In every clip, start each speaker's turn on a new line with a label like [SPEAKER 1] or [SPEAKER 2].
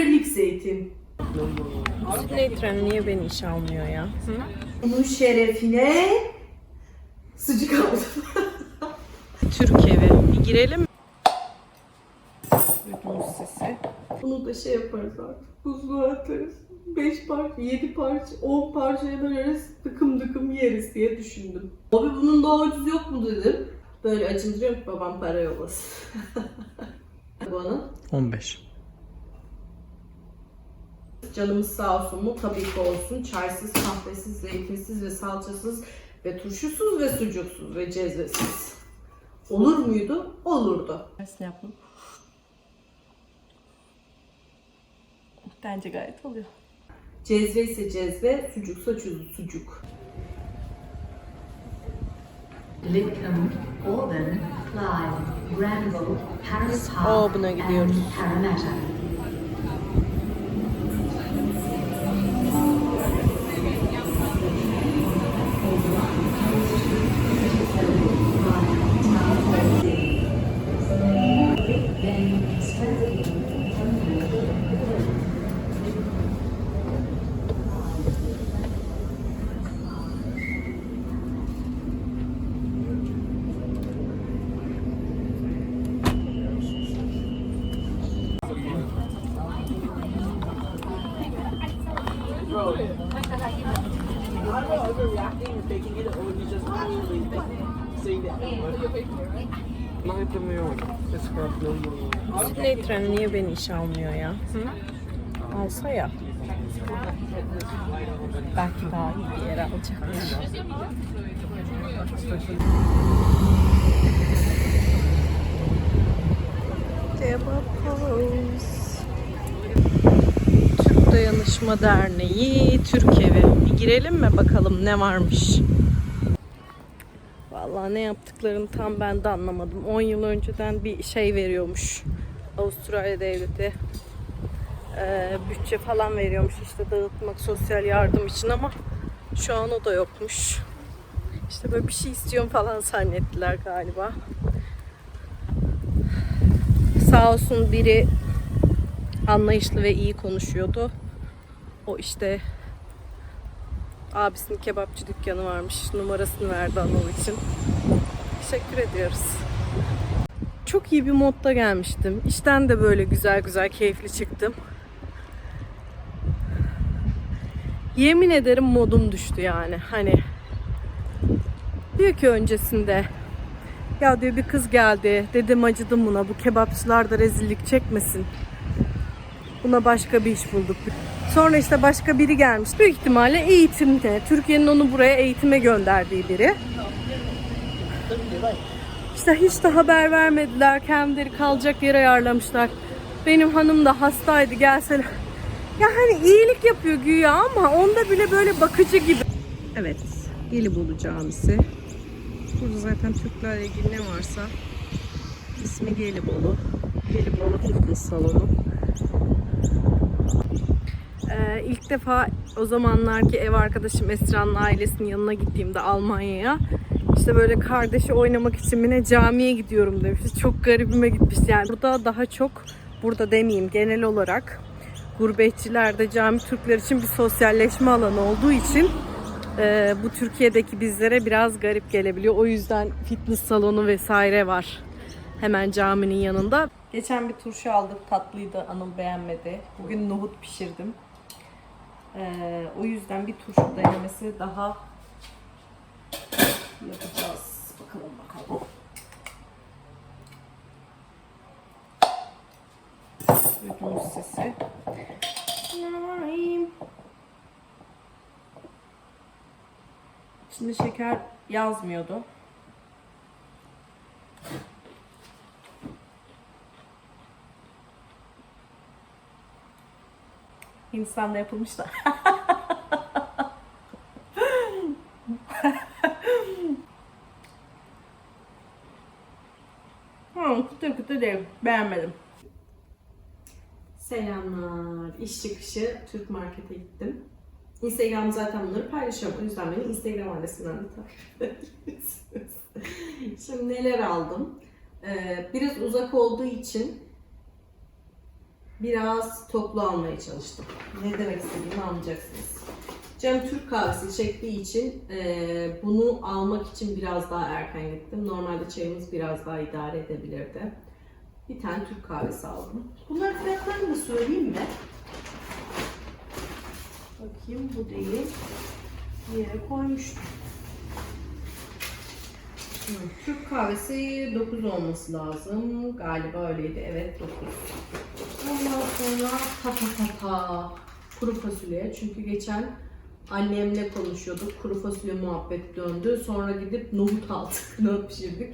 [SPEAKER 1] birlik zeytin.
[SPEAKER 2] Sydney treni niye beni işe almıyor ya?
[SPEAKER 1] Bunun şerefine sıcak aldım.
[SPEAKER 2] Türk evi. Bir girelim mi? Sesi.
[SPEAKER 1] Bunu da şey yaparız artık. Buzluğa atarız. 5 parça, 7 parça, 10 parçaya böleriz. Tıkım tıkım yeriz diye düşündüm. Abi bunun daha ucuz yok mu dedim. Böyle acındırıyor babam para yollasın. Bana
[SPEAKER 3] 15.
[SPEAKER 1] canımız sağ olsun mu? Tabii ki olsun. Çaysız, kahvesiz, zeytinsiz ve salçasız ve turşusuz ve sucuksuz ve cezvesiz. Olur muydu? Olurdu.
[SPEAKER 2] Tersini yaptım. Bence gayet oluyor.
[SPEAKER 1] Cezve ise cezve, sucuksa sucuk.
[SPEAKER 4] Lidcombe, Auburn, Clyde, Granville, Paris Park,
[SPEAKER 2] Auburn'a gidiyoruz.
[SPEAKER 4] and Parramatta.
[SPEAKER 2] Sydney treni niye beni işe almıyor ya? Alsa ya. Belki daha iyi bir yere alacaktır. Dayanışma Derneği, Türk Evi. Bir girelim mi bakalım ne varmış? Vallahi ne yaptıklarını tam ben de anlamadım. 10 yıl önceden bir şey veriyormuş. Avustralya devleti Ee, bütçe falan veriyormuş işte dağıtmak sosyal yardım için ama şu an o da yokmuş. İşte böyle bir şey istiyorum falan zannettiler galiba. Sağ olsun biri anlayışlı ve iyi konuşuyordu. O işte abisinin kebapçı dükkanı varmış. Numarasını verdi Anıl için. Teşekkür ediyoruz. Çok iyi bir modda gelmiştim. İşten de böyle güzel güzel keyifli çıktım. Yemin ederim modum düştü yani. Hani diyor ki öncesinde ya diyor bir kız geldi. Dedim acıdım buna. Bu kebapçılar da rezillik çekmesin. Buna başka bir iş bulduk. Sonra işte başka biri gelmiş. Büyük ihtimalle eğitimde. Türkiye'nin onu buraya eğitime gönderdiği biri. İşte hiç de haber vermediler. Kendileri kalacak yer ayarlamışlar. Benim hanım da hastaydı gelse. Ya hani iyilik yapıyor güya ama onda bile böyle bakıcı gibi. Evet. Gelibolu Camisi. Burada zaten Türklerle ilgili ne varsa ismi Gelibolu. Gelibolu Fitness Salonu. Ee, ilk defa o zamanlarki ev arkadaşım Esra'nın ailesinin yanına gittiğimde Almanya'ya işte böyle kardeşi oynamak için yine camiye gidiyorum demişti. Çok garibime gitmiş yani. Burada daha çok, burada demeyeyim genel olarak gurbetçilerde cami Türkler için bir sosyalleşme alanı olduğu için e, bu Türkiye'deki bizlere biraz garip gelebiliyor. O yüzden fitness salonu vesaire var hemen caminin yanında. Geçen bir turşu aldık tatlıydı Anıl beğenmedi. Bugün nohut pişirdim. E, o yüzden bir turşu denemesi daha yapacağız. Bakalım bakalım. Duydunuz sesi. İçinde şeker yazmıyordu. Hindistan'da yapılmış da. Hmm, kıtır kıtır değil. Beğenmedim.
[SPEAKER 1] Selamlar. İş çıkışı Türk Market'e gittim. Instagram zaten bunları paylaşıyorum. O yüzden beni Instagram adresinden de takip edebilirsiniz. Şimdi neler aldım? Ee, biraz uzak olduğu için
[SPEAKER 2] biraz toplu almaya çalıştım. Ne demek istediğimi anlayacaksınız. Cem Türk kahvesi çektiği için eee, bunu almak için biraz daha erken gittim. Normalde çayımız biraz daha idare edebilirdi. Bir tane Türk kahvesi aldım. Bunların fiyatlarını da söyleyeyim mi? Bakayım bu değil. Bir yere koymuştum. Türk kahvesi 9 olması lazım. Galiba öyleydi. Evet 9. Ondan sonra ta ta ta ta kuru fasulye. Çünkü geçen annemle konuşuyorduk. Kuru fasulye muhabbet döndü. Sonra gidip nohut aldık. nohut pişirdik.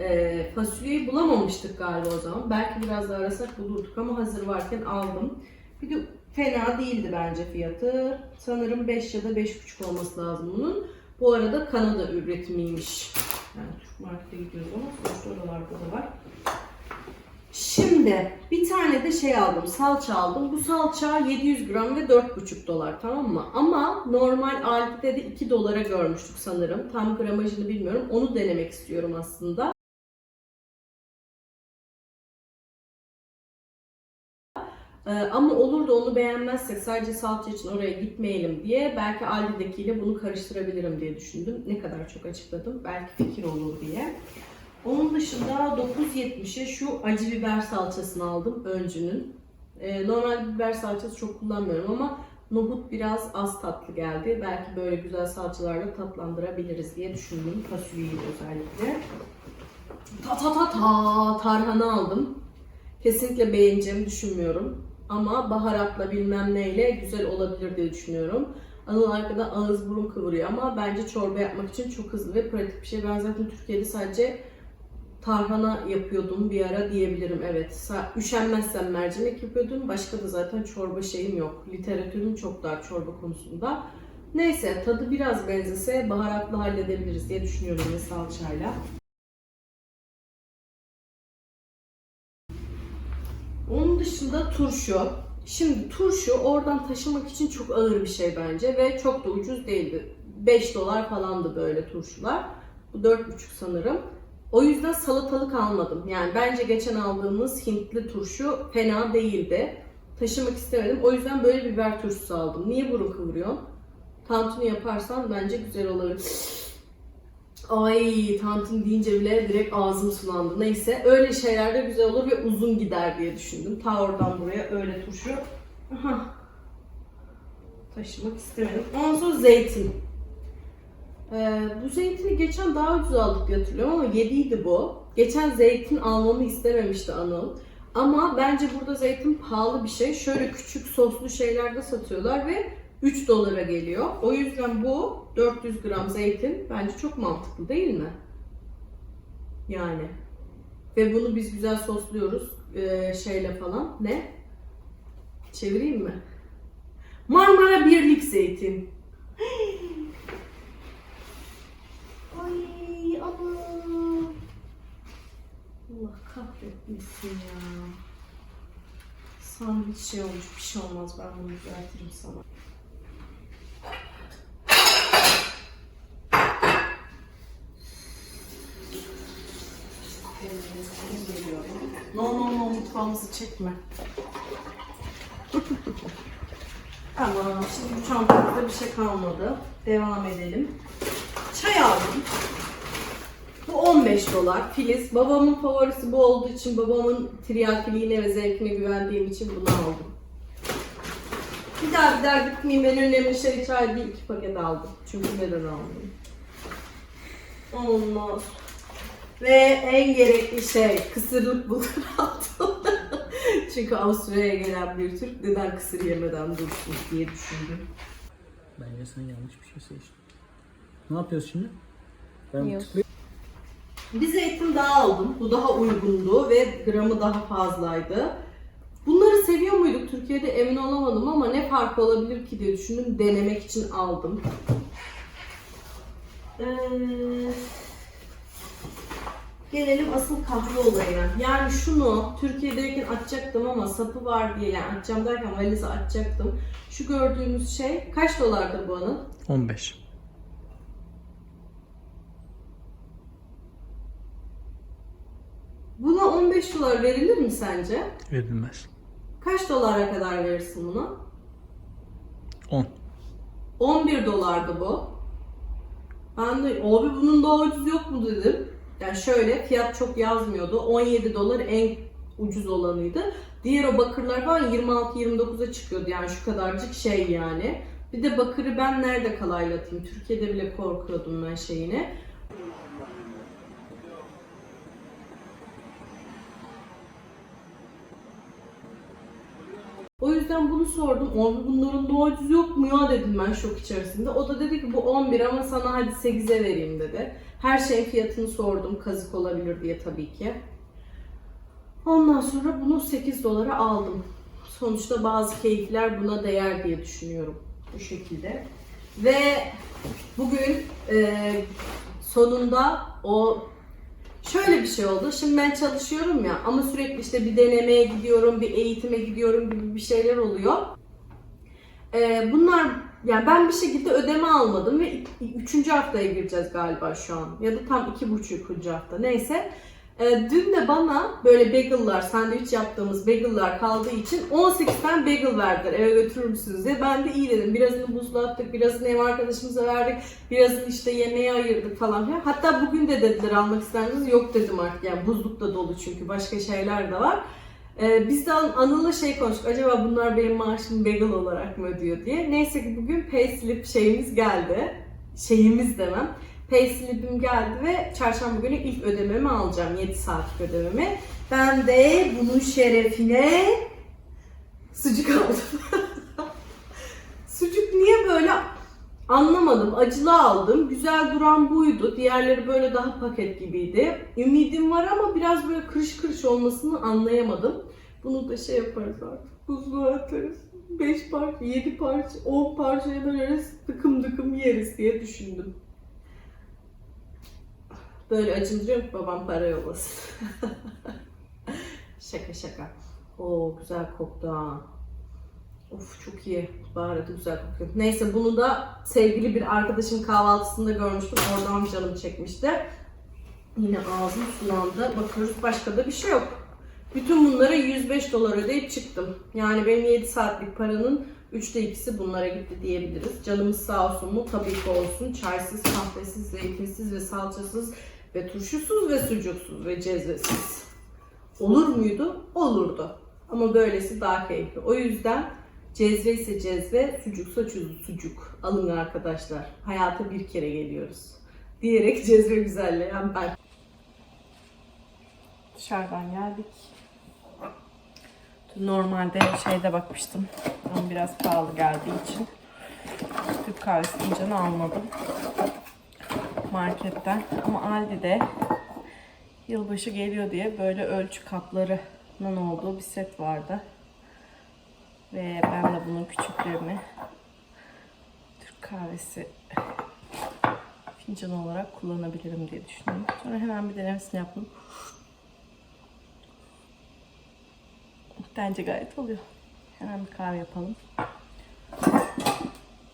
[SPEAKER 2] Ee, fasulyeyi bulamamıştık galiba o zaman. Belki biraz daha arasak bulurduk ama hazır varken aldım. Bir de fena değildi bence fiyatı. Sanırım 5 ya da 5,5 olması lazım bunun. Bu arada Kanada üretimiymiş. Yani Türk markete gidiyoruz ama sonuçta oralarda da var. Şimdi bir tane de şey aldım, salça aldım. Bu salça 700 gram ve 4,5 dolar tamam mı? Ama normal Aldi'de de 2 dolara görmüştük sanırım. Tam gramajını bilmiyorum. Onu denemek istiyorum aslında. Ee, ama olur da onu beğenmezsek sadece salça için oraya gitmeyelim diye belki Aldi'dekiyle bunu karıştırabilirim diye düşündüm. Ne kadar çok açıkladım. Belki fikir olur diye. Onun dışında 9.70'e şu acı biber salçasını aldım öncünün. Ee, normal biber salçası çok kullanmıyorum ama nohut biraz az tatlı geldi. Belki böyle güzel salçalarla tatlandırabiliriz diye düşündüm. Fasulyeyi özellikle. Ta ta ta ta tarhana aldım. Kesinlikle beğeneceğimi düşünmüyorum. Ama baharatla bilmem neyle güzel olabilir diye düşünüyorum. Anıl arkadan ağız burun kıvırıyor ama bence çorba yapmak için çok hızlı ve pratik bir şey. Ben zaten Türkiye'de sadece tarhana yapıyordum bir ara diyebilirim evet. Üşenmezsem mercimek yapıyordum. Başka da zaten çorba şeyim yok. Literatürüm çok dar çorba konusunda. Neyse tadı biraz benzese baharatla halledebiliriz diye düşünüyorum ve salçayla. Onun dışında turşu. Şimdi turşu oradan taşımak için çok ağır bir şey bence ve çok da ucuz değildi. 5 dolar falandı böyle turşular. Bu 4,5 sanırım. O yüzden salatalık almadım. Yani bence geçen aldığımız Hintli turşu fena değildi. Taşımak istemedim. O yüzden böyle biber turşusu aldım. Niye burun kıvırıyorsun? Tantuni yaparsan bence güzel olur. Ay tantuni deyince bile direkt ağzım sulandı. Neyse öyle şeyler de güzel olur ve uzun gider diye düşündüm. Ta oradan buraya öyle turşu. Aha. Taşımak istemedim. Ondan sonra zeytin. Ee, bu zeytini geçen daha ucuz aldık hatırlıyorum ama 7 idi bu. Geçen zeytin almamı istememişti Anıl. Ama bence burada zeytin pahalı bir şey. Şöyle küçük soslu şeylerde satıyorlar ve 3 dolara geliyor. O yüzden bu 400 gram zeytin bence çok mantıklı değil mi? Yani. Ve bunu biz güzel sosluyoruz ee, şeyle falan. Ne? Çevireyim mi? Marmara Birlik zeytin. Ay ama. Allah kahretmesin ya. Sandviç şey olmuş bir şey olmaz ben bunu düzeltirim sana. No no no mutfağımızı çekme. tamam şimdi bu çantamızda bir şey kalmadı. Devam edelim. Çay aldım. Bu 15 dolar. Filiz. Babamın favorisi bu olduğu için babamın tiryakiliğine ve zevkine güvendiğim için bunu aldım. Bir daha bir daha gitmeyeyim. En önemli şey çay değil. iki paket aldım. Çünkü neden almayayım? Olmaz. Ve en gerekli şey kısırlık bulgur aldım. Çünkü Avusturya'ya gelen bir Türk neden kısır yemeden dursun diye düşündüm.
[SPEAKER 3] Bence sen yanlış bir şey seçtin. Ne yapıyoruz şimdi? Ben
[SPEAKER 5] Yiyoruz.
[SPEAKER 3] tıklayıp
[SPEAKER 2] Bir zeytin daha aldım. Bu daha uygundu ve gramı daha fazlaydı. Bunları seviyor muyduk Türkiye'de emin olamadım ama ne farkı olabilir ki diye düşündüm. Denemek için aldım. Ee, gelelim asıl kahve olayına. Yani şunu Türkiye'deyken açacaktım ama sapı var diye yani açacağım derken valize açacaktım. Şu gördüğünüz şey kaç dolardır bu anın?
[SPEAKER 3] 15.
[SPEAKER 2] Buna 15 dolar verilir mi sence?
[SPEAKER 3] Verilmez.
[SPEAKER 2] Kaç dolara kadar verirsin buna?
[SPEAKER 3] 10.
[SPEAKER 2] 11 dolardı bu. Ben de abi bunun daha ucuz yok mu dedim. Yani şöyle fiyat çok yazmıyordu. 17 dolar en ucuz olanıydı. Diğer o bakırlar falan 26-29'a çıkıyordu yani şu kadarcık şey yani. Bir de bakırı ben nerede kalaylatayım? Türkiye'de bile korkuyordum ben şeyine. O yüzden bunu sordum. Abi bunların daha ucuz yok mu ya dedim ben şok içerisinde. O da dedi ki bu 11 ama sana hadi 8'e vereyim dedi. Her şeyin fiyatını sordum. Kazık olabilir diye tabii ki. Ondan sonra bunu 8 dolara aldım. Sonuçta bazı keyifler buna değer diye düşünüyorum. Bu şekilde. Ve bugün e, sonunda o Şöyle bir şey oldu. Şimdi ben çalışıyorum ya ama sürekli işte bir denemeye gidiyorum, bir eğitime gidiyorum gibi bir şeyler oluyor. Ee, bunlar yani ben bir şekilde ödeme almadım ve üçüncü haftaya gireceğiz galiba şu an. Ya da tam iki buçukuncu hafta neyse. Ee, dün de bana böyle bagel'lar, sandviç yaptığımız bagel'lar kaldığı için 18 tane bagel verdiler eve götürür müsünüz diye. Ben de iyi dedim. Birazını buzluğa attık, birazını ev arkadaşımıza verdik, birazını işte yemeğe ayırdık falan filan. Hatta bugün de dediler almak ister misiniz? Yok dedim artık yani buzluk da dolu çünkü başka şeyler de var. Ee, biz de An- Anıl'la şey konuştuk. Acaba bunlar benim maaşımı bagel olarak mı ödüyor diye. Neyse ki bugün payslip şeyimiz geldi. Şeyimiz demem. Payslip'im geldi ve çarşamba günü ilk ödememi alacağım. 7 saatlik ödememi. Ben de bunun şerefine sucuk aldım. sucuk niye böyle anlamadım. Acılı aldım. Güzel duran buydu. Diğerleri böyle daha paket gibiydi. Ümidim var ama biraz böyle kırış kırış olmasını anlayamadım. Bunu da şey yaparız artık. Buzluğa atarız. 5 parça, 7 parça, 10 parçaya böleriz. Tıkım tıkım yeriz diye düşündüm. Böyle acındırıyorum ki babam para yollasın. şaka şaka. Oo güzel koktu ha. Of çok iyi. Baharatı güzel kokuyor. Neyse bunu da sevgili bir arkadaşım kahvaltısında görmüştüm. Oradan canım çekmişti. Yine ağzım sulandı. Bakıyoruz başka da bir şey yok. Bütün bunlara 105 dolar ödeyip çıktım. Yani benim 7 saatlik paranın 3'te 2'si bunlara gitti diyebiliriz. Canımız sağ olsun mu? Tabii ki olsun. Çaysız, kahvesiz, zeytinsiz ve salçasız ve turşusuz ve sucuksuz ve cezvesiz. Olur muydu? Olurdu. Ama böylesi daha keyifli. O yüzden cezve ise cezve, sucuksa sucuk. Alın arkadaşlar. Hayata bir kere geliyoruz. Diyerek cezve güzelleyen ben.
[SPEAKER 5] Dışarıdan geldik. Normalde şeyde bakmıştım. Ama biraz pahalı geldiği için Türk kahvesi fincanı almadım. Marketten. Ama Aldi'de yılbaşı geliyor diye böyle ölçü kaplarının olduğu bir set vardı. Ve ben de bunun küçüklerini Türk kahvesi fincanı olarak kullanabilirim diye düşündüm. Sonra hemen bir denemesini yaptım. Bence gayet oluyor. Hemen bir kahve yapalım.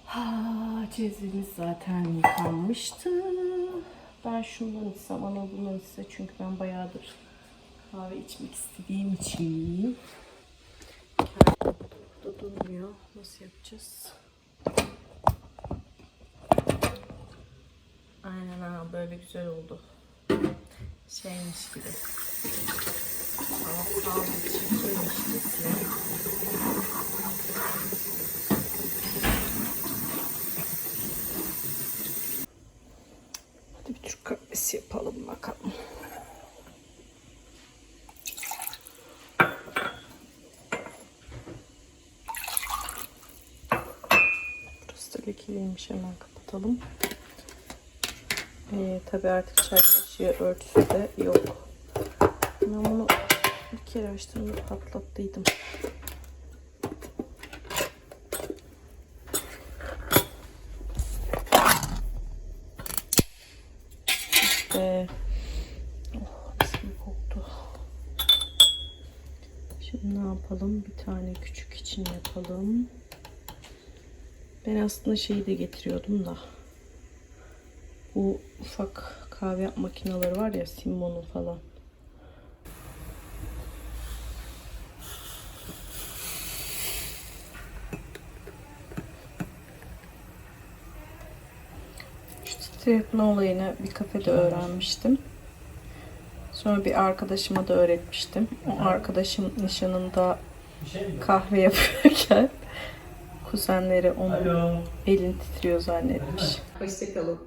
[SPEAKER 5] Ha, cezvemiz zaten yıkanmıştı. Ben şundan içsem, ana bundan içse çünkü ben bayağıdır kahve içmek istediğim için. Burada durmuyor. Nasıl yapacağız? Aynen ha böyle güzel oldu. Şeymiş gibi. Sağ bir çekilmişçesine. Hadi bir Türk kahvesi yapalım bakalım. Lekeliymiş hemen kapatalım. Ee, tabii artık kaşığı örtüsü de yok. Ben bunu bir kere açtığımda patlattıydım. İşte oh, gibi koktu. Şimdi ne yapalım? Bir tane küçük için yapalım. Ben aslında şeyi de getiriyordum da. Bu ufak kahve makineleri var ya Simon'un falan.
[SPEAKER 2] Şu titretme olayını bir kafede öğrenmiştim. Sonra bir arkadaşıma da öğretmiştim. O arkadaşım nişanında kahve yapıyorken kuzenleri onun elini titriyor zannetmiş.
[SPEAKER 6] Hoşçakalın.